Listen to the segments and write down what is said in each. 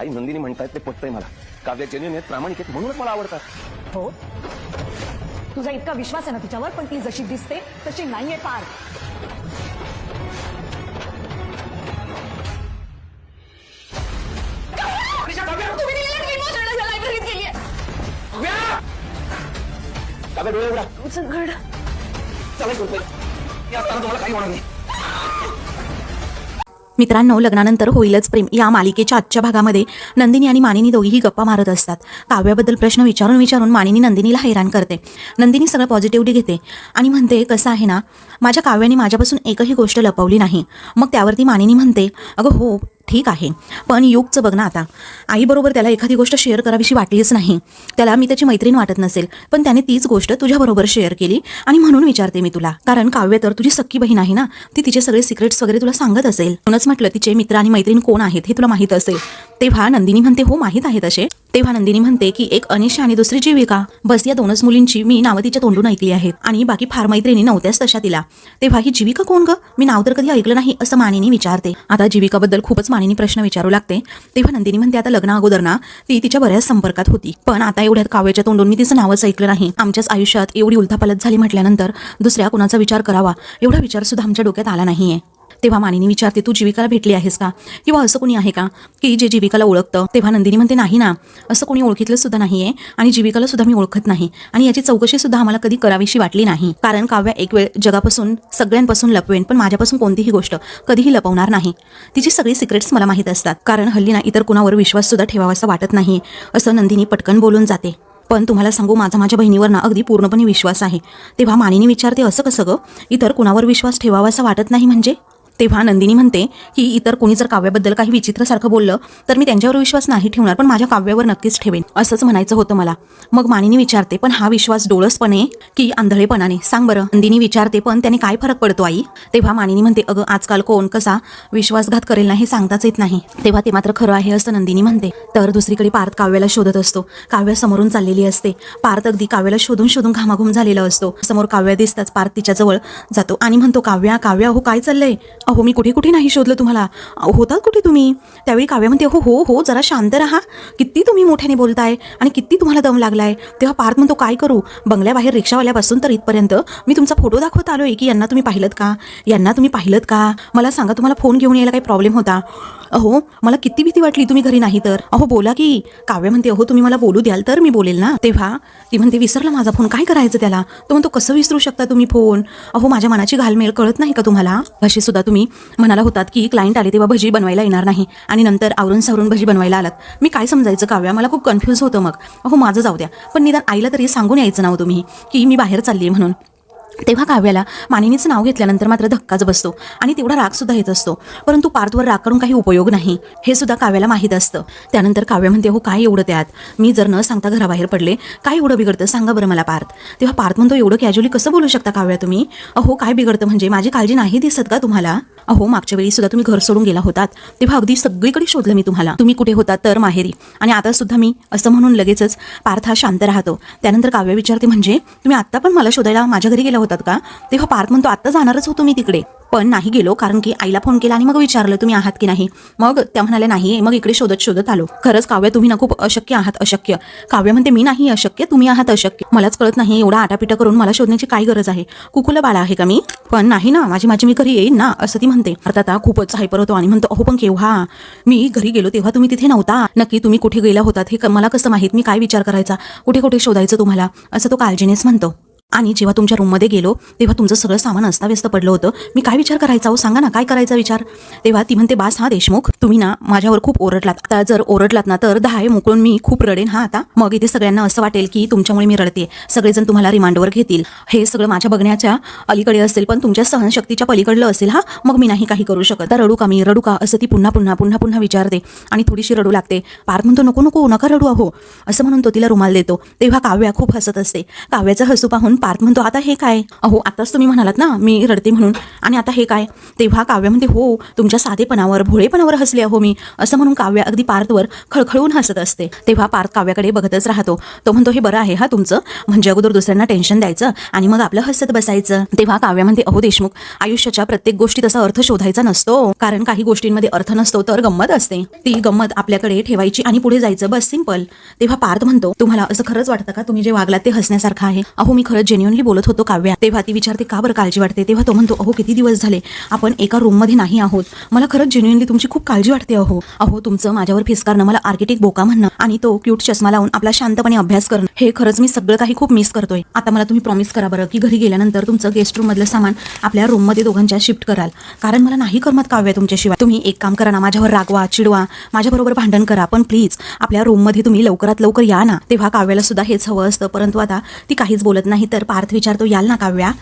आई नंदिनी म्हणतायत ते पटतंय मला. काव्य जेन्युन आहेत प्रामाणिक आहेत म्हणूनच मला आवडतात. हो? तुझा इतका विश्वास आहे ना तिच्यावर पण ती जशी दिसते तशी नाहीये पार. तुम्ही दिलेल्या green box च्या library त गेलीये. काव्य! डोळे उघडा. तुझं घड चला इकडे. मी असताना तुम्हाला काही होणार नाही. मित्रांनो लग्नानंतर होईलच प्रेम. या मालिकेच्या आजच्या भागामध्ये नंदिनी आणि मानिनी दोघीही गप्पा मारत असतात. काव्याबद्दल प्रश्न विचारून विचारून मानिनी नंदिनीला हैराण करते. नंदिनी सगळं पॉझिटिव्हली घेते आणि म्हणते कसं आहे ना माझ्या काव्याने माझ्यापासून एकही गोष्ट लपवली नाही. मग त्यावरती मानिनी म्हणते अगं हो ठीक आहे. पण युगचं बघ ना आता. आईबरोबर त्याला एखादी गोष्ट शेअर करावीशी वाटलीच नाही. त्याला मी त्याची मैत्रीण वाटत नसेल पण त्याने तीच गोष्ट तुझ्याबरोबर शेअर केली आणि म्हणून विचारते मी तुला. कारण काव्य तर तुझी सख्खी बहीण आहे ना ती तिचे सगळे सिक्रेट्स वगैरे तुला सांगत असेल. म्हणूनच म्हटलं तिचे मित्र आणि मैत्रीण कोण आहेत हे तुला माहीत असेल. तेव्हा नंदिनी म्हणते हो माहीत आहेत असे तेव्हा नंदिनी म्हणते की एक अनिशा आणि दुसरी जीविका. बस या दोनच मुलींची मी नावं तिच्या तोंडून ऐकली आहेत. आणि बाकी फार मैत्रिणी नव्हत्याच तशा तिला. तेव्हा ही जीविका कोण ग? मी नाव तर कधी ऐकलं नाही असं मानिनी विचारते. आता जीविकाबद्दल खूपच मानिनी प्रश्न विचारू लागते. तेव्हा नंदिनी म्हणते आता लग्न अगोदर ना ती तिच्या बऱ्याच संपर्कात होती. पण आता एवढ्यात काव्याच्या तोंडून मी तिचं नावच ऐकलं नाही. आमच्याच आयुष्यात एवढी उलथापालत झाली म्हटल्यानंतर दुसऱ्या कुणाचा विचार करावा? एवढा विचार सुद्धा आमच्या डोक्यात आला नाहीये. तेव्हा मानिनी विचारते तू जीविकाला भेटली आहेस का? किंवा असं कोणी आहे का की जे जीविकाला ओळखतं? तेव्हा नंदिनी म्हणते नाही ना. असं कोणी ओळखीतलं सुद्धा नाहीये आणि जीविकाला सुद्धा मी ओळखत नाही आणि याची चौकशी सुद्धा आम्हाला कधी करावीशी वाटली नाही. कारण काव्या एक वेळ जगापासून सगळ्यांपासून लपवेन पण माझ्यापासून कोणतीही गोष्ट कधीही लपवणार नाही. तिची सगळी सिक्रेट्स मला माहीत असतात. कारण हल्ली ना इतर कुणावर विश्वास सुद्धा ठेवावासा वाटत नाही. असं नंदिनी पटकन बोलून जाते. पण तुम्हाला सांगू माझा माझ्या बहिणीवर ना अगदी पूर्णपणे विश्वास आहे. तेव्हा मानिनी विचारते असं कसं गं? इतर कुणावर विश्वास ठेवावासा वाटत नाही म्हणजे? तेव्हा नंदिनी म्हणते की इतर कोणी जर काव्याबद्दल काही विचित्रसारखं बोललं तर मी त्यांच्यावर विश्वास नाही ठेवणार पण माझ्या काव्यावर नक्कीच ठेवेन. असंच म्हणायचं होतं मला. मग मानिनी विचारते पण हा विश्वास डोळसपणे की आंधळेपणाने? सांग बरं. नंदिनी विचारते पण त्याने काय फरक पडतो आई? तेव्हा मानिनी म्हणते अगं आजकाल कोण कसा विश्वासघात करेल ना हे सांगताच येत नाही. तेव्हा ते मात्र खरं आहे असं नंदिनी म्हणते. तर दुसरीकडे पार्थ काव्याला शोधत असतो. काव्य समोरून चाललेली असते. पार्थ अगदी काव्याला शोधून शोधून घामाघूम झालेला असतो. समोर काव्या दिसताच पार्थ तिच्याजवळ जातो आणि म्हणतो काव्या काव्या हो काय चाललंय? अहो मी कुठे कुठे नाही शोधलं तुम्हाला. होतात कुठे तुम्ही? त्यावेळी काव्या म्हणते हो हो हो जरा शांत राहा. किती तुम्ही मोठ्याने बोलताय आणि किती तुम्हाला दम लागलाय. तेव्हा पार्थ म्हणतो काय करू? बंगल्याबाहेर रिक्षावाल्यापासून तर इथपर्यंत मी तुमचा फोटो दाखवत आलो आहे की यांना तुम्ही पाहिलं का? यांना तुम्ही पाहिलं का? मला सांगा तुम्हाला फोन घेऊन यायला काही प्रॉब्लेम होता? अहो मला किती भीती वाटली तुम्ही घरी नाही तर. अहो बोला की. काव्य म्हणते अहो तुम्ही मला बोलू द्याल तर मी बोलेल ना. तेव्हा ती म्हणते विसरला माझा फोन. काय करायचं त्याला? तो म्हणतो कसं विसरू शकता तुम्ही फोन? अहो माझ्या मनाची घालमेल कळत नाही का तुम्हाला? अशी सुद्धा तुम्ही म्हणाला होतात की क्लायंट आले तेव्हा भजी बनवायला येणार नाही आणि नंतर आवरून सावरून भजी बनवायला आलात. मी काय समजायचं काव्या? मला खूप कन्फ्यूज होतं मग. अहो माझं जाऊ द्या. पण निदान आईला तरी सांगून यायचं नाव हो तुम्ही की मी बाहेर चालली आहे म्हणून. तेव्हा काव्याला मानिनीचं नाव घेतल्यानंतर मात्र धक्काच बसतो आणि तेवढा राग सुद्धा येत असतो. परंतु पार्थवर राग करून काही उपयोग नाही. हे सुद्धा काव्याला माहीत असतं. त्यानंतर काव्य म्हणते हो काय एवढं त्यात? मी जर न सांगता घराबाहेर पडले काय एवढं बिघडतं? सांगा बरं मला पार्थ. तेव्हा पार्थ म्हणतो एवढं कॅज्युअली कसं बोलू शकता काव्या तुम्ही? अहो काय बिघडतं? म्हणजे माझी काळजी नाही दिसत का तुम्हाला? अहो मागच्या वेळी सुद्धा तुम्ही घर सोडून गेला होतात. तेव्हा अगदी सगळीकडे शोधलं मी तुम्हाला. तुम्ही कुठे होता तर माहेरी. आणि आता सुद्धा मी असं म्हणून लगेचच पार्थ हा शांत राहतो. त्यानंतर काव्य विचारते म्हणजे तुम्ही आत्ता पण मला शोधायला माझ्या घरी गेला होतात का? तेव्हा पार्थ म्हणतो आत्ता जाणारच होतो मी तिकडे. पण नाही गेलो कारण की आईला फोन केला आणि मग विचारलं तुम्ही आहात की नाही? मग त्या म्हणाल्या नाही मग इकडे शोधत शोधत आलो. खरंच काव्य तुम्ही ना खूप अशक्य आहात अशक्य. काव्य म्हणते मी नाही अशक्य तुम्ही आहात अशक्य. मलाच कळत नाही एवढा आटापिटा करून मला शोधण्याची काय गरज आहे? कुकुला बाळा आहे का मी? पण नाही ना माझी माझी मी घरी येईन ना असं ती म्हणते. अर्थात आता खूपच हायपर होतो आणि म्हणतो अहो पण केव्हा? मी घरी गेलो तेव्हा तुम्ही तिथे नव्हता. नक्की तुम्ही कुठे गेला होतात हे मला कसं माहीत? मी काय विचार करायचा? कुठे कुठे शोधायचं तुम्हाला? असं तो काळजीनेच म्हणतो. आणि जेव्हा तुमच्या रूममध्ये गेलो तेव्हा तुमचं सगळं सामान अस्ताव्यस्त पडलं होतं. मी काय विचार करायचा हो? सांगा ना काय करायचा विचार? तेव्हा ती म्हणते बास हा देशमुख तुम्ही ना माझ्यावर खूप ओरडलात. आता जर ओरडलात ना तर दहाय मोकळून मी खूप रडेन हा आता. मग इथे सगळ्यांना असं वाटेल की तुमच्यामुळे मी रडते सगळेजण तुम्हाला रिमांडवर घेतील. हे सगळं माझ्या बघण्याच्या अलीकडे असेल पण तुमच्या सहनशक्तीच्या पलीकडलं असेल हा. मग मी नाही काही करू शकत. रडू का मी? रडू का? असं ती पुन्हा पुन्हा पुन्हा पुन्हा विचारते. आणि थोडीशी रडू लागते. पार म्हणतो नको नको नका रडू अहो. असं म्हणून तो तिला रुमाल देतो. तेव्हा काव्या खूप हसत असते. काव्याचं हसू पाहून पार्थ म्हणतो आता हे काय? अहो आताच तुम्ही म्हणालात ना मी रडते म्हणून. आणि आता हे काय? तेव्हा काव्या म्हणते हो तुमच्या साधेपणावर भोळेपणावर हसले अहो मी. असं म्हणून काव्या अगदी पार्थवर खळखळून हसत असते. तेव्हा पार्थ काव्याकडे बघतच राहतो. तो म्हणतो हे बरं आहे हा तुमचं. म्हणजे अगोदर दुसऱ्यांना टेन्शन द्यायचं आणि मग आपलं हसत बसायचं. तेव्हा काव्या म्हणते अहो देशमुख आयुष्याच्या प्रत्येक गोष्टीत असा अर्थ शोधायचा नसतो. कारण काही गोष्टींमध्ये अर्थ नसतो तर गंमत असते. ती गंमत आपल्याकडे ठेवायची आणि पुढे जायचं बस सिंपल. तेव्हा पार्थ म्हणतो तुम्हाला असं खरंच वाटतं का? तुम्ही जे वागलात ते हसण्यासारखं आहे. अहो मी खरंच जेन्युअनली बोलत होतो काव्या. तेव्हा ती विचारते का बरं काळजी वाटते? तेव्हा तो म्हणतो अहो किती दिवस झाले आपण एका रूममध्ये नाही आहोत. मला खरंच जेन्युअनली तुमची खूप काळजी वाटते अहो. अहो तुमचं माझ्यावर फिसकारणं मला आर्किटेक्ट बोका म्हणणं आणि तो क्यूट चष्मा लावून आपला शांतपणे अभ्यास करणं हे खरंच मी सगळं काही खूप मिस करतोय. आता मला तुम्ही प्रॉमिस करा बरं की घरी गेल्यानंतर तुमचं गेस्ट रूम मधलं सामान आपल्या रूममध्ये दोघांच्या शिफ्ट कराल. कारण मला नाही करमत काव्य तुमच्याशिवाय. तुम्ही एक काम करा ना माझ्यावर रागवा चिडवा माझ्याबरोबर भांडण करा. पण प्लीज आपल्या रूममध्ये तुम्ही लवकरात लवकर या ना. तेव्हा काव्याला सुद्धा हेच हवं असतं. परंतु आता ती काहीच बोलत नाही तर पार्थ विचारतो याल ना काव्या?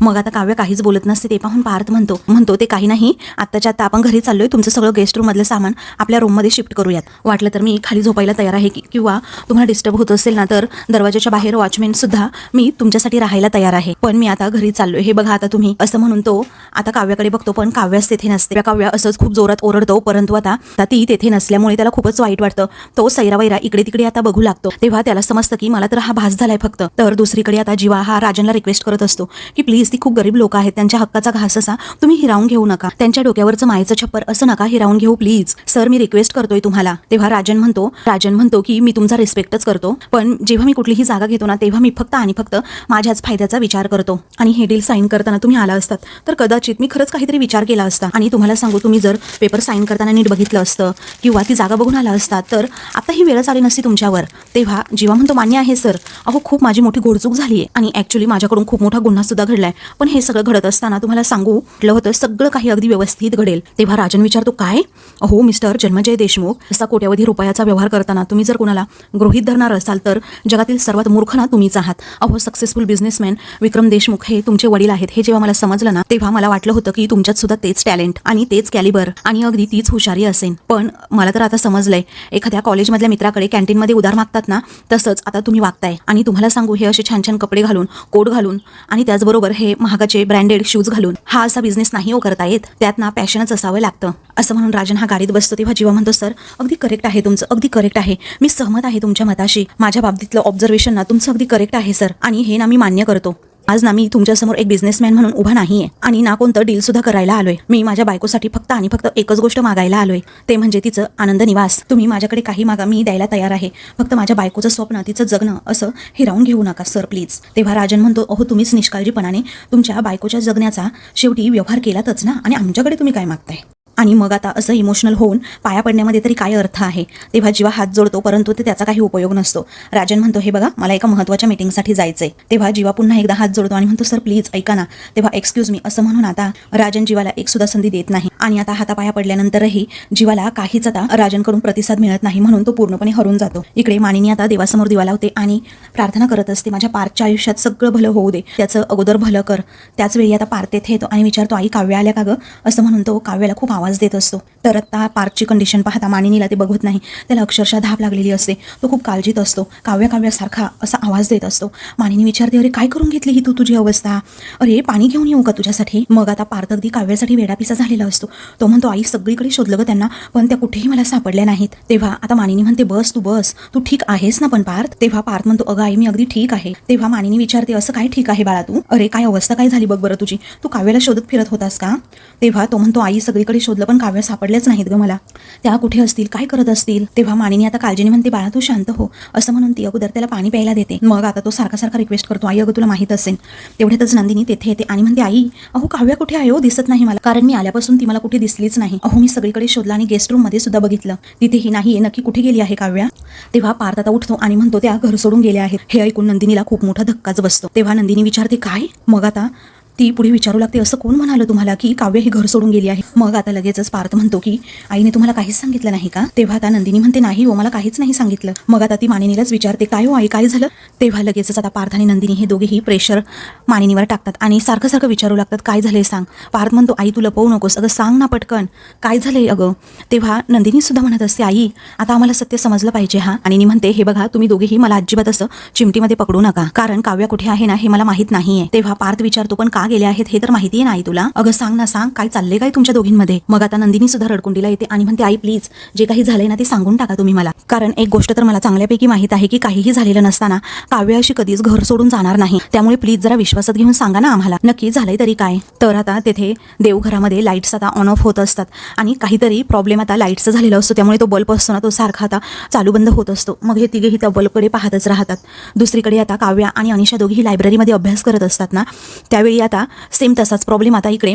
मग आता काव्य काहीच बोलत नसते ते पाहून पार्थ म्हणतो म्हणतो ते काही नाही आत्ताच्या आत्ता आपण घरी चाललोय तुमचं सगळं गेस्ट रूम मधलं सामान आपल्या रूममध्ये शिफ्ट करूयात. वाटलं तर मी खाली झोपायला तयार आहे की किंवा तुम्हाला डिस्टर्ब होत असेल ना तर दरवाजाच्या बाहेर वॉचमॅन सुद्धा मी तुमच्यासाठी राहायला तयार आहे. पण मी आता घरी चाललोय. हे बघा आता तुम्ही. असं म्हणून तो आता काव्याकडे बघतो पण काव्याच तेथे नसते. त्या काव्या असंच खूप जोरात ओरडतो परंतु आता आता ती तेथे नसल्यामुळे त्याला खूपच वाईट वाटतं. तो सैरा वैरा इकडे तिकडे आता बघू लागतो. तेव्हा त्याला समजतं की मला तर हा भास झालाय फक्त. तर दुसरीकडे आता जीवा हा राजनला रिक्वेस्ट करत असतो की प्लीज ती खूप गरीब लोक आहेत त्यांच्या हक्काचा घास असा तुम्ही हिरावून घेऊ नका. त्यांच्या डोक्यावरचं मायेचं छप्पर असं नका हिरावून घेऊ प्लीज सर मी रिक्वेस्ट करतोय तुम्हाला. तेव्हा राजन म्हणतो राजन म्हणतो की मी तुमचा रिस्पेक्टच करतो पण जेव्हा मी कुठलीही जागा घेतो ना तेव्हा मी फक्त आणि फक्त माझ्याच फायद्याचा विचार करतो. आणि हे डील साईन करताना तुम्ही आला असतात. तर कदाचित मी खरंच काहीतरी विचार केला असता. आणि तुम्हाला सांगू तुम्ही जर पेपर साईन करताना नीट बघितलं असतं किंवा ती जागा बघून आला असतात तर आता ही वेळच आली नसती तुमच्यावर. तेव्हा जेव्हा म्हणतो मान्य आहे सर अहो खूप माझी मोठी घोडचूक झाली आहे आणि ऍक्च्युली माझ्याकडून खूप मोठा गुन्हा सुद्धा घडलाय. पण हे सगळं घडत असताना तुम्हाला सांगू म्हटलं होतं सगळं काही अगदी व्यवस्थित घडेल. तेव्हा राजन विचारतो काय? हो मिस्टर जन्मजय देशमुख असा कोट्यावधी रुपयाचा व्यवहार करताना तुम्ही जर कोणाला गृहीत धरणार असाल तर जगातील सर्वात मूर्ख ना तुम्हीच आहात. अहो सक्सेसफुल बिझनेसमॅन विक्रम देशमुख हे तुमचे वडील आहेत. हे जेव्हा मला समजलं ना तेव्हा मला वाटलं होतं की तुमच्यात सुद्धा तेच टॅलेंट आणि तेच कॅलिबर आणि अगदी तीच हुशारी असेल. पण मला तर आता समजलंय. एखाद्या कॉलेजमधल्या मित्राकडे कॅन्टीनमध्ये उधार मागतात ना तसंच आता तुम्ही वागताय. आणि तुम्हाला सांगू हे असे छान छान कपडे घालून कोट घालून आणि त्याचबरोबर हे महागाचे ब्रँडेड शूज घालून हा असा बिझनेस नाही हो करता येत त्यात ना पॅशनच असावं लागतं. असं म्हणून राजन हा गाडीत बसतो तेव्हा जीवा म्हणतो सर अगदी करेक्ट आहे तुमचं अगदी करेक्ट आहे. मी सहमत आहे तुमच्या मताशी. माझ्या बाबतीतलं ऑब्झर्वेशन ना तुमचं अगदी करेक्ट आहे सर. आणि हे ना मी मान्य करतो. आज ना मी तुमच्यासमोर एक बिझनेसमॅन म्हणून उभा नाहीये आणि ना कोणतं डील सुद्धा करायला आलोय. मी माझ्या बायकोसाठी फक्त आणि फक्त एकच गोष्ट मागायला आलोय. ते म्हणजे तिचं आनंद निवास. तुम्ही माझ्याकडे काही मागा मी द्यायला तयार आहे. फक्त माझ्या बायकोचं स्वप्न तिचं जगणं असं हिरावून घेऊ नका सर प्लीज तेव्हा राजन म्हणतो अहो तुम्हीच निष्काळजीपणाने तुमच्या बायकोच्या जगण्याचा शेवटी व्यवहार केलातच ना? आणि आमच्याकडे तुम्ही काय मागताय? आणि मग आता असं इमोशनल होऊन पाया पडण्यामध्ये तरी काय अर्थ आहे? तेव्हा जीवा हात जोडतो परंतु ते त्याचा काही उपयोग नसतो. राजन म्हणतो हे बघा मला एका महत्त्वाच्या मीटिंगसाठी जायचंय. तेव्हा जीवा पुन्हा एकदा हात जोडतो आणि म्हणतो सर प्लीज ऐका ना. तेव्हा एक्सक्यूज मी असं म्हणून आता राजन जीवाला एक सुद्धा संधी देत नाही. आणि आता हातापाया पडल्यानंतरही जीवाला काहीच आता राजनकडून प्रतिसाद मिळत नाही म्हणून तो पूर्णपणे हरून जातो. इकडे मानिनी आता देवासमोर दिवा लावते आणि प्रार्थना करत असते माझ्या पार्थच्या आयुष्यात सगळं भलं होऊ दे. त्याचं अगोदर भलं कर. त्याच वेळी आता पार्थ तेथे येतो आणि विचारतो आई काव्य आल्या का गं? असं म्हणून तो काव्याला खूप आवाज आवाज देत असतो. तर आता पार्कची कंडिशन पाहता मानिनीला ते बघत नाही. त्याला अक्षरशः धाप लागलेली असते. तो खूप काळजीत असतो. काव्य काव्यासारखा असा आवाज देत असतो. मानिनी विचारते अरे काय करून घेतली ही तू तुझी अवस्था? अरे पाणी घेऊन येऊ का तुझ्यासाठी? मग आता पार्थ अगदी काव्यासाठी वेडापिसा झालेला असतो. तो म्हणतो आई सगळीकडे शोधलं ग त्यांना पण त्या कुठेही मला सापडल्या नाहीत. तेव्हा आता मानिनी म्हणते बस तू बस. तू ठीक आहेस ना पण पार्थ? तेव्हा पार्थ म्हणतो अगं आई मी अगदी ठीक आहे. तेव्हा मानिनी विचारते असं काय ठीक आहे बाळा तू? अरे काय अवस्था काय झाली बघ बरं तुझी? तू काव्याला शोधत फिरत होतास का? तेव्हा तो म्हणतो आई सगळीकडे शोध शोधलं पण काव्य सापडलेच नाहीत ग मला. त्या कुठे असतील काय करत असतील? तेव्हा मानिनी आता काळजीने म्हणते बाळा तू शांत हो. असं म्हणून ती अगोदर त्याला पाणी प्यायला देते. मग आता तो सारखा सारखा रिक्वेस्ट करतो आई अगं तुला माहीत असेल. तेवढ्यातच नंदिनी तेथे येते आणि म्हणते आई अहो काव्य कुठे आहे हो? दिसत नाही मला. कारण मी आल्यापासून ती मला कुठे दिसलीच नाही. अहो मी सगळीकडे शोधलं आणि गेस्ट रूममध्ये सुद्धा बघितलं. तिथेही नाही नक्की कुठे गेली आहे काव्या? तेव्हा पार्थ आता उठतो आणि म्हणतो त्या घर सोडून गेल्या आहेत. हे ऐकून नंदिनीला खूप मोठा धक्काच बसतो. तेव्हा नंदिनी विचारते काय? मग आता ती पुढे विचारू लागते. असं कोण म्हणालं तुम्हाला की काव्य ही घर सोडून गेली आहे? मग आता लगेचच पार्थ म्हणतो की आईने तुम्हाला काहीच सांगितलं नाही का? तेव्हा आता नंदिनी म्हणते नाही हो मला काहीच नाही सांगितलं. मग आता ती मानिनीलाच विचारते काय हो आई काय झालं? तेव्हा लगेचच आता पार्थ आणि नंदिनी हे दोघेही प्रेशर मानिनीवर टाकतात आणि सारखं सारखं विचारू लागतात काय झालंय सांग? पार्थ म्हणतो आई तू लपवू नकोस. अगं सांग ना पटकन. काय झालंय अगं? तेव्हा नंदिनी सुद्धा म्हणत असते आई आता आम्हाला सत्य समजलं पाहिजे हा. आणि म्हणते हे बघा तुम्ही दोघेही मला अजिबात असं चिमटीमध्ये पकडू नका. कारण काव्य कुठे आहे ना हे मला माहीत नाहीये. तेव्हा पार्थ विचारतो पण का गेले आहेत हे तर माहिती नाही तुला. अगं सांग ना सांग. काय चाललंय काय तुमच्या दोघींमध्ये? मग आता नंदिनी सुद्धा रडकुंडीला येते आणि म्हणते आई प्लीज जे काही झालंय ना ते सांगून टाका तुम्ही मला. कारण एक गोष्ट तर मला चांगल्यापैकी माहीत आहे की काहीही झालेलं नसताना काव्य अशी कधीच घर सोडून जाणार नाही. त्यामुळे प्लीज जरा विश्वासात घेऊन सांगा ना आम्हाला. नक्की झालंय तरी काय? तर आता तेथे देवघरामध्ये लाईट्स आता ऑन ऑफ होत असतात आणि काहीतरी प्रॉब्लेम आता लाईटचं झालेलं असतो. त्यामुळे तो बल्ब असतो ना तो सारखा आता चालू बंद होत असतो. मग हे तिघेही त्या बल्बकडे पाहतच राहतात. दुसरीकडे आता काव्या आणि अनिशा दोघीही लायब्ररीमध्ये अभ्यास करत असतात ना. त्यावेळी आता सेम तसाच प्रॉब्लेम आता इकडे.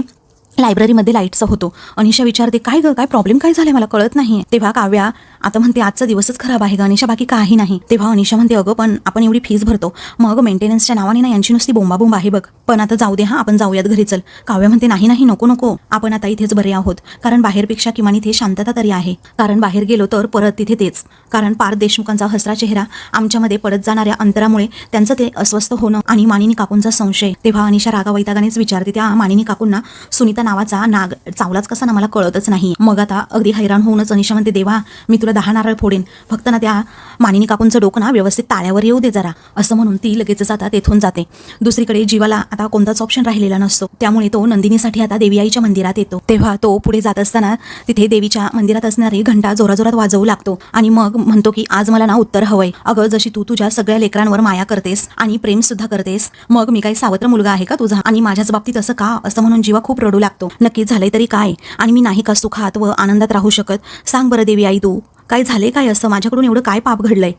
लायब्ररीमध्ये लाईटचा होतो. अनिशा विचारते काय ग काय प्रॉब्लेम काय झालाय? मला कळत नाही तेव्हा काव्या आता म्हणते आजचा दिवसच खराब आहे ग. अनिशा बाकी काही नाही. तेव्हा अनिशा म्हणते अगं पण आपण एवढी फीज भरतो. मग मेंटेनन्सच्या नावाने ना यांची नुसती बोंबाबोंब आहे बघ. पण आता जाऊ दे हा आपण जाऊयात घरी चल. काव्या म्हणते नाही नाही नको नको. आपण आता इथेच बरे आहोत. कारण बाहेरपेक्षा किमान इथे शांतता तरी आहे. कारण बाहेर गेलो तर परत तिथे तेच. कारण पार देशमुखांचा हसरा चेहरा आमच्यामध्ये पडत जाणाऱ्या अंतरामुळे त्यांचं ते अस्वस्थ होणं आणि मानिनी काकूंचा संशय. तेव्हा अनिशा रागा वैतागानेच विचारते त्या मानिनी काकूंना सुनीता नावाचा नाग चावलाच कसा ना मला कळतच नाही. मग आता अगदी हैराण होऊनच अनिशा म्हणते देवा मी तुला दहा नारळ फोडेन. फक्त ना त्या मानिनी काकूंचं डोकं ना व्यवस्थित ताळ्यावर येऊ दे जरा. असं म्हणून ती लगेचच आता तेथून जाते. दुसरीकडे जीवाला आता कोणताच ऑप्शन राहिलेला नसतो. त्यामुळे तो नंदिनीसाठी आता देवी आईच्या मंदिरात येतो. तेव्हा तो पुढे जात असताना तिथे देवीच्या मंदिरात असणारी घंटा जोराजोरात वाजवू लागतो आणि मग म्हणतो की आज मला ना उत्तर हवंय. अगं जशी तू तुझ्या सगळ्या लेकरांवर माया करतेस आणि प्रेम सुद्धा करतेस मग मी काही सावत्र मुलगा आहे का तुझा? आणि माझ्याच बाबतीत असं का? असं म्हणून जीवा खूप रडू लागतो. नक्की झालंय तरी काय? आणि मी नाही का सुखात व आनंदात राहू शकत? सांग बरं देवी आई तू. काय झाले काय असं? माझ्याकडून एवढं काय पाप घडलंय?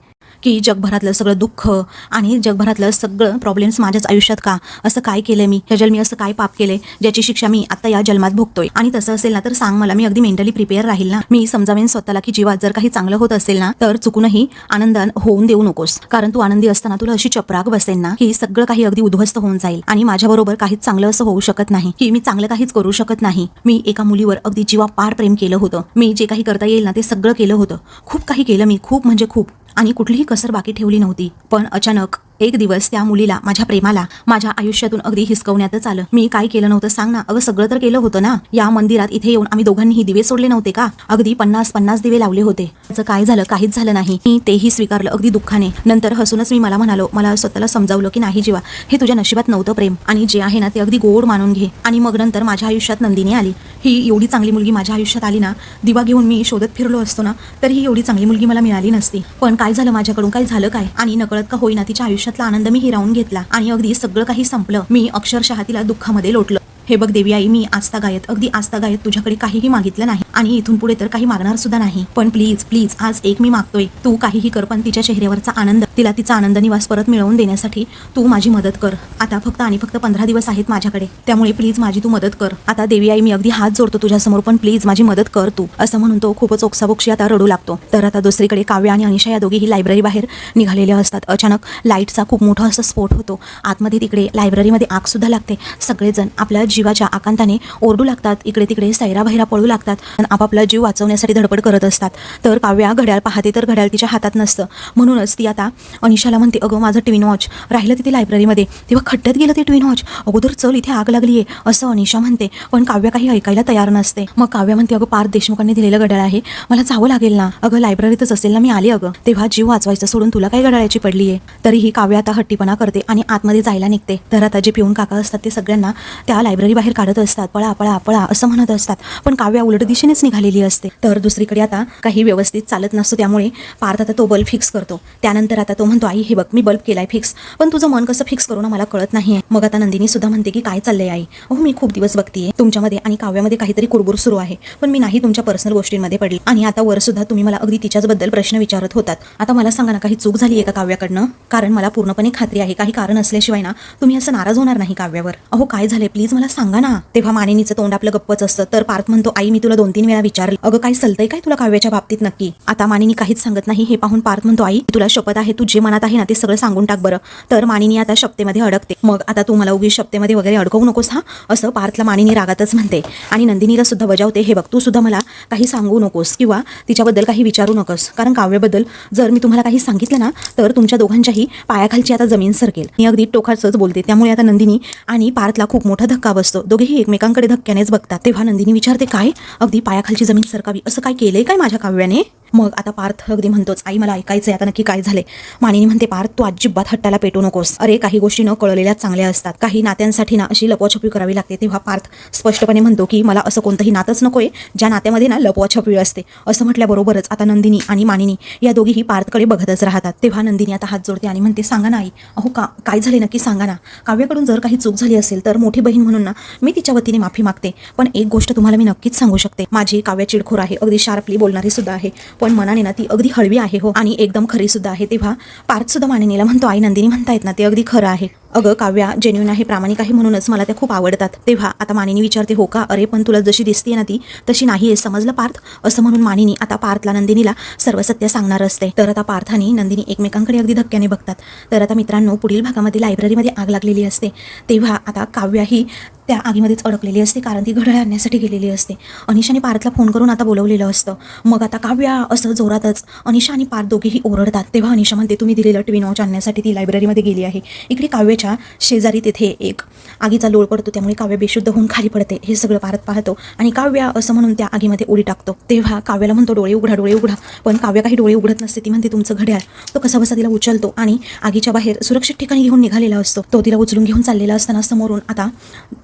की जगभरातलं सगळं दुःख आणि जगभरातलं सगळं प्रॉब्लेम्स माझ्याच आयुष्यात का? असं काय केलं मी? ह्या जन्मी असं काय पाप केले ज्याची शिक्षा मी आता या जन्मात भोगतोय. आणि तसं असेल ना तर सांग मला मी अगदी मेंटली प्रिपेअर राहील ना. मी समजावेन स्वतःला की जीवात जर काही चांगलं होत असेल ना तर चुकूनही आनंदान होऊन देऊ नकोस. कारण तू आनंदी असताना तुला अशी चपराक बसेल ना की सगळं काही अगदी उद्ध्वस्त होऊन जाईल. आणि माझ्याबरोबर काहीच चांगलं असं होऊ शकत नाही की मी चांगलं काहीच करू शकत नाही. मी एका मुलीवर अगदी जीवा पार प्रेम केलं होतं. मी जे काही करता येईल ना ते सगळं केलं होतं. खूप काही केलं मी खूप म्हणजे खूप. आणि कुठलीही कसर बाकी ठेवली नव्हती. पण अचानक एक दिवस त्या मुलीला माझ्या प्रेमाला माझ्या आयुष्यातून अगदी हिसकवण्यातच आलं. मी काय केलं नव्हतं सांग ना? अगं सगळं तर केलं होतं ना? या मंदिरात इथे येऊन आम्ही दोघांनीही दिवे सोडले नव्हते का? अगदी पन्नास पन्नास दिवे लावले होते. त्याचं काय झालं काहीच झालं नाही. मी तेही स्वीकारलं अगदी दुःखाने. नंतर हसूनच मी मला म्हणालो मला स्वतःला समजावलं की नाही जीवा? हे तुझ्या नशिबात नव्हतं प्रेम. आणि जे आहे ना ते अगदी गोड मानून घे. आणि मग नंतर माझ्या आयुष्यात नंदिनी आली. ही एवढी चांगली मुलगी माझ्या आयुष्यात आली ना दिवा घेऊन मी शोधत फिरलो असतो ना तर ही एवढी चांगली मुलगी मला मिळाली नसती. पण काय झालं माझ्याकडून? काय झालं काय? आणि नकळत का होईना तिच्या आयुष्यात आयुष्यातला आनंद मी हिरावून घेतला आणि अगदी सगळं काही संपलं. मी अक्षरशः तिला दुःखामध्ये लोटलं. हे बघ देवी आई मी आस्था गायत अगदी आस्था गायत तुझ्याकडे काहीही मागितलं नाही आणि इथून पुढे तर काही मागणार सुद्धा नाही. पण प्लीज प्लीज आज एक मी मागतोय. तू काहीही कर पण तिच्या चेहऱ्यावरचा आनंद तिला तिचा आनंद निवास परत मिळवून देण्यासाठी तू माझी मदत कर. आता फक्त आणि फक्त पंधरा दिवस आहेत माझ्याकडे. त्यामुळे प्लीज माझी तू मदत कर. आता देवी आई मी अगदी हात जोडतो तुझ्यासमोर पण प्लीज माझी मदत कर तू. असं म्हणून तो खूपच ओक्साबोक्षी आता रडू लागतो. तर आता दुसरीकडे काव्य आणि अनिशा या दोघीही लायब्ररी बाहेर निघालेल्या असतात. अचानक लाईटचा खूप मोठा असा स्फोट होतो. आतमध्ये तिकडे लायब्ररीमध्ये आग सुद्धा लागते. सगळेजण आपल्या जीवाच्या आकांताने ओरडू लागतात इकडे तिकडे सैरा बहिरा पळू लागतात आणि आपापला जीव वाचवण्यासाठी धडपड करत असतात. तर काव्या घड्याळ पाहते तर घड्याळ तिच्या हातात नसतं. म्हणूनच ती आता अनिशाला म्हणते अगं माझं ट्विन वॉच राहिलं तिथे लायब्ररीमध्ये तेव्हा खड्ड्यात गेलं ते ट्विन वॉच अगोदर चल इथे आग लागली आहे असं अनिशा म्हणते. पण काव्य काही ऐकायला तयार नसते. मग काव्य म्हणते अगं पार्थ देशमुखांनी दिलेलं घड्याळ आहे. मला जावं लागेल ना. अगं लायब्ररीतच असेल ना मी आले अगं. तेव्हा जीव वाचवायचं सोडून तुला काय घड्याळाची पडली आहे तरीही काव्य आता हट्टीपणा करते आणि आतमध्ये जायला निघते. तर आता जे पिऊन काका असतात ते सगळ्यांना त्या लायब्ररी बाहेर काढत असतात पळा पळा पळा असं म्हणत असतात. पण काव्या उलट दिशेनेच निघालेली असते. तर दुसरीकडे आता काही व्यवस्थित चालत नसतो त्यामुळे पार्थ आता तो बल्ब फिक्स करतो. त्यानंतर आता तो म्हणतो आई हे बघ मी बल्ब केलाय फिक्स पण तुझं मन कसं फिक्स करू ना मला कळत नाही मग आता नंदिनी सुद्धा म्हणते की काय चाललंय आई? अहो मी खूप दिवस बघतीये. तुमच्यामध्ये आणि काव्यामध्ये काहीतरी कुरबुर सुरू आहे. पण मी नाही तुमच्या पर्सनल गोष्टींमध्ये पडली. आणि आता वर सुद्धा तुम्ही मला अगदी तिच्याच बद्दल प्रश्न विचारत होतात. आता मला सांगा ना काही चूक झाली आहे का काव्याकडनं? कारण मला पूर्णपणे खात्री आहे. काही कारण असल्याशिवाय ना तुम्ही असं नाराज होणार नाही काव्यावर. अहो काय झाले प्लीज मला सांगा ना. तेव्हा मानिनीचं तोंड आपलं गप्पच असतं. तर पार्थ म्हणतो आई मी तुला दोन तीन वेळा विचारलं. अगं काय सलतय काय तुला काव्याच्या बाबतीत नक्की? आता मानिनी काहीच सांगत नाही. हे पाहून पार्थ म्हणतो आई तुला शपथ आहे तू जे मनात आहे ना ते सगळं सांगून टाक बरं. तर मानिनी आता शपतेमध्ये अडकते. मग आता तू मला उगी शपतेमध्ये वगैरे अडकवू नकोस हा? असं पार्थला मानिनी रागातच म्हणते. आणि नंदिनीला सुद्धा बजावते हे बघ तू सुद्धा मला काही सांगू नकोस किंवा तिच्याबद्दल काही विचारू नकोस. कारण काव्याबद्दल जर मी तुम्हाला काही सांगितलं ना तर तुमच्या दोघांच्याही पायाखालची आता जमीन सरकेल. मी अगदी टोकाचंच बोलते. त्यामुळे आता नंदिनी आणि पार्थला खूप मोठा धक्का बसतो दोघेही एकमेकांकडे धक्क्यानेच बघतात. तेव्हा नंदिनी विचारते काय? अगदी पायाखालची जमीन सरकावी. असं काय केलंय काय माझ्या काव्याने? मग आता पार्थ अगदी म्हणतोच आई मला ऐकायचंय आता नक्की काय झाले मानिनी म्हणते पार्थ तू अजिबात हट्टाला पेटू नकोस. अरे काही गोष्टी न कळलेल्या चांगल्या असतात. काही नात्यांसाठी ना अशी लपवाछपवी करावी लागते. तेव्हा पार्थ स्पष्टपणे म्हणतो की मला असं कोणतंही नातंच नकोय ज्या नात्यामध्ये ना लपवाछपवी असते. असं म्हटल्याबरोबरच आता नंदिनी आणि मानिनी या दोघीही पार्थकडे बघतच राहतात. तेव्हा नंदिनी आता हात जोडते आणि म्हणते सांगा ना आई अहो का काय झाले नक्की सांगा ना. काव्याकडून जर काही चूक झाली असेल तर मोठी बहीण म्हणून ना मी तिच्या वतीने माफी मागते. पण एक गोष्ट तुम्हाला मी नक्कीच सांगू शकते. माझी काव्य चिडखोर आहे अगदी शार्पली बोलणारी सुद्धा आहे. पण मनाने ना ती अगदी हळवी आहे हो. आणि एकदम खरी सुद्धा आहे. तेव्हा पार्थ सुद्धा मानिनीला म्हणतो आई नंदिनी म्हणतायत ना ते अगदी खरं आहे. अगं काव्या जेन्युन आहे प्रामाणिक आहे म्हणूनच मला त्या खूप आवडतात. तेव्हा आता मानिनी विचारते हो का? अरे पण तुला जशी दिसते ना ती तशी नाही आहे. समजलं पार्थ? असं म्हणून मानिनी आता पार्थला नंदिनीला सर्व सत्य सांगणार असते. तर आता पार्थ आणि नंदिनी एकमेकांकडे अगदी धक्क्याने बघतात. तर आता मित्रांनो पुढील भागामध्ये लायब्ररीमध्ये आग लागलेली असते. तेव्हा आता काव्या ही त्या आगीमध्येच अडकलेली असते कारण ती घड्याळ आणण्यासाठी गेलेली असते. अनिशाने पार्थला फोन करून आता बोलवलेलं असतं. मग आता काव्या असं जोरातच अनिशा आणि पार्थ दोघेही ओरडतात. तेव्हा अनिशा म्हणते तुम्ही दिलेलं ट्विन वॉच आणण्यासाठी ती लायब्ररीमध्ये गेली आहे. इकडे काव्याच्या शेजारी तिथे एक आगीचा लोळ पडतो त्यामुळे काव्य बेशुद्ध होऊन खाली पडते. हे सगळं पारत पाहतो आणि काव्या असं म्हणून त्या आगीमध्ये उडी टाकतो. तेव्हा काव्याला म्हणतो डोळे उघडा डोळे उघडा. पण काव्य काही डोळे उघडत नसते. ती म्हणते तुमचं घड्याळ. तो कसा बसा तिला उचलतो आणि आगीच्या बाहेर सुरक्षित ठिकाणी घेऊन निघालेला असतो. तो तिला उचलून घेऊन चाललेला असताना समोरून आता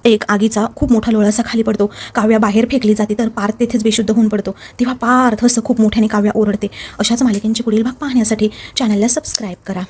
एक एक आगीचा खूप मोठा लोळासा खाली पडतो. काव्या बाहेर फेकली जाते तर पार्थ तेथेच बेशुद्ध होऊन पडतो. तेव्हा पार्थ असं खूप मोठ्याने काव्या ओरडते. अशाच मालिकांचे पुढील भाग पाहण्यासाठी चॅनलला सबस्क्राईब करा.